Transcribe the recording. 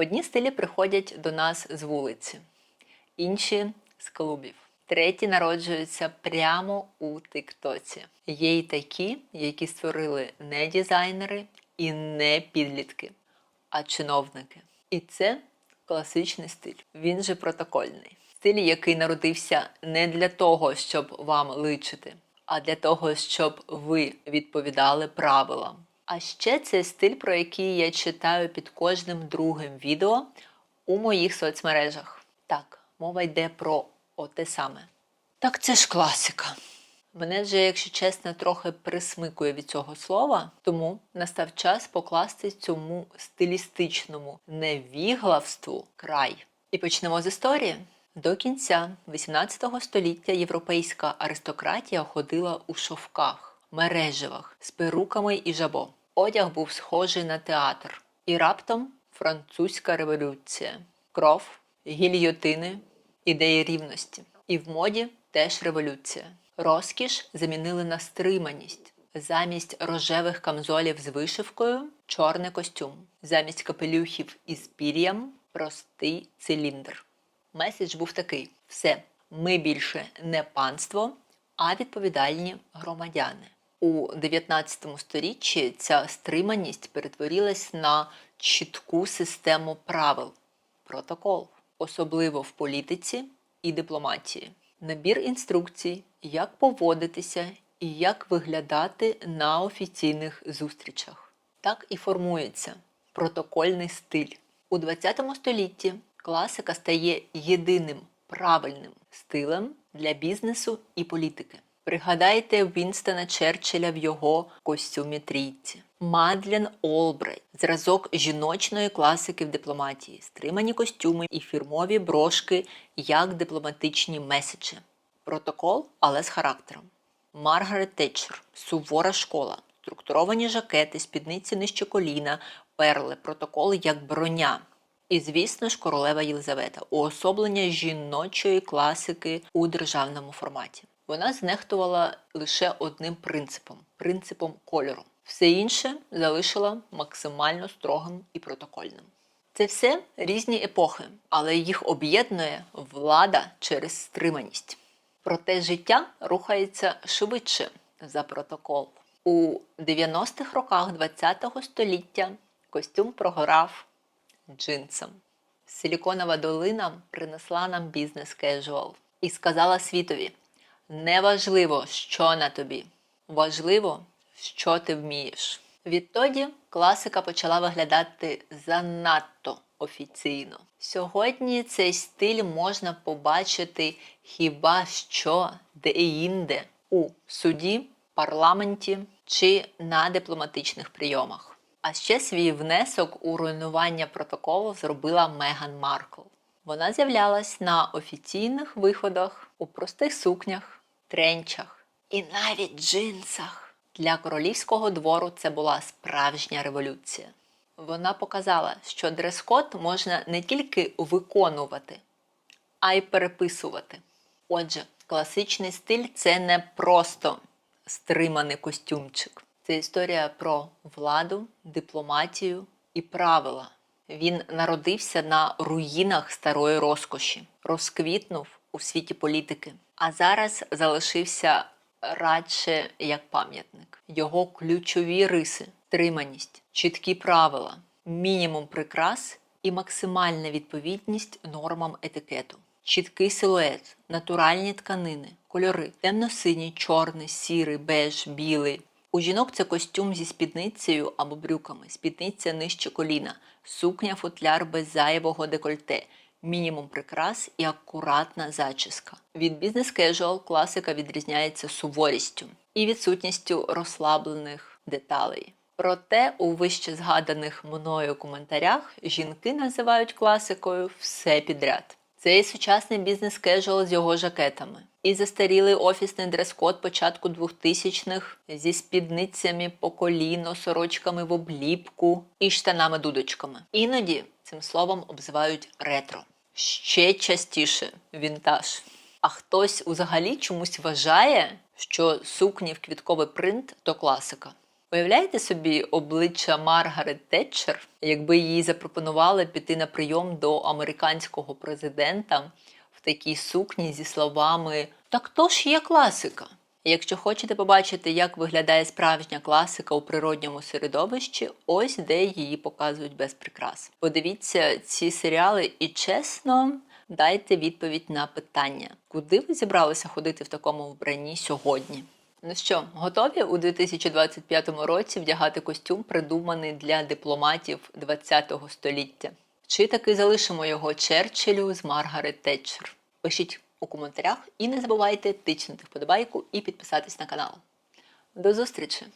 Одні стилі приходять до нас з вулиці, інші з клубів. Треті народжуються прямо у Тиктоці. Є й такі, які створили не дизайнери і не підлітки, а чиновники. І це класичний стиль. Він же протокольний. Стиль, який народився не для того, щоб вам личити, а для того, щоб ви відповідали правилам. А ще це стиль, про який я читаю під кожним другим відео у моїх соцмережах. Так, мова йде про оте саме. Так це ж класика. Мене вже, якщо чесно, трохи присмикує від цього слова, тому настав час покласти цьому стилістичному невіглавству край. І почнемо з історії. До кінця 18 століття європейська аристократія ходила у шовках, мереживах, з перуками і жабо. Одяг був схожий на театр. І раптом французька революція, кров, гільйотини, ідеї рівності. І в моді теж революція. Розкіш замінили на стриманість. Замість рожевих камзолів з вишивкою чорний костюм. Замість капелюхів із пір'ям простий циліндр. Меседж був такий: все, ми більше не панство, а відповідальні громадяни. У 19 сторіччі ця стриманість перетворилась на чітку систему правил, протокол, особливо в політиці і дипломатії. Набір інструкцій, як поводитися і як виглядати на офіційних зустрічах. Так і формується протокольний стиль. У 20 столітті класика стає єдиним правильним стилем для бізнесу і політики. Пригадайте Вінстона Черчилля в його костюмі трійці. Мадлен Олбрейт – зразок жіночної класики в дипломатії, стримані костюми і фірмові брошки як дипломатичні меседжі. Протокол, але з характером. Маргарет Тетчер – сувора школа, структуровані жакети, спідниці нижче коліна, перли, протоколи як броня. І, звісно ж, королева Єлизавета уособлення жіночої класики у державному форматі. Вона знехтувала лише одним принципом принципом кольору. Все інше залишила максимально строгим і протокольним. Це все різні епохи, але їх об'єднує влада через стриманість. Проте життя рухається швидше за протокол. У 90-х роках ХХ століття костюм програв джинсам. Силіконова долина принесла нам бізнес кежуал і сказала світові: неважливо, що на тобі, важливо, що ти вмієш. Відтоді класика почала виглядати занадто офіційно. Сьогодні цей стиль можна побачити хіба що де-інде у суді, парламенті чи на дипломатичних прийомах. А ще свій внесок у руйнування протоколу зробила Меган Маркл. Вона з'являлась на офіційних виходах у простих сукнях, тренчах і навіть джинсах. Для королівського двору це була справжня революція. Вона показала, що дрес-код можна не тільки виконувати, а й переписувати. Отже, класичний стиль це не просто стриманий костюмчик. Це історія про владу, дипломатію і правила. Він народився на руїнах старої розкоші, розквітнув у світі політики, а зараз залишився радше як пам'ятник. Його ключові риси, триманість, чіткі правила, мінімум прикрас і максимальна відповідність нормам етикету. Чіткий силует, натуральні тканини, кольори темно-синій, чорний, сірий, беж, білий. У жінок це костюм зі спідницею або брюками, спідниця нижче коліна, сукня футляр без зайвого декольте, мінімум прикрас і акуратна зачіска. Від бізнес кежуал класика відрізняється суворістю і відсутністю розслаблених деталей. Проте у вище згаданих мною коментарях жінки називають класикою все підряд. Це і сучасний бізнес кежуал з його жакетами, і застарілий офісний дрес-код початку 2000-х зі спідницями по коліно, сорочками в обліпку і штанами-дудочками. Іноді цим словом обзивають ретро. Ще частіше вінтаж. А хтось взагалі чомусь вважає, що сукні в квітковий принт то класика. Уявляєте собі обличчя Маргарет Тетчер, якби їй запропонували піти на прийом до американського президента в такій сукні зі словами Так то ж є класика. Якщо хочете побачити, як виглядає справжня класика у природньому середовищі, ось де її показують без прикрас. Подивіться ці серіали і чесно дайте відповідь на питання, куди ви зібралися ходити в такому вбранні сьогодні? Ну що, готові у 2025 році вдягати костюм, придуманий для дипломатів ХХ століття? Чи таки залишимо його Черчиллю з Маргарет Тетчер? Пишіть у коментарях і не забувайте тичнути вподобайку і підписатись на канал. До зустрічі!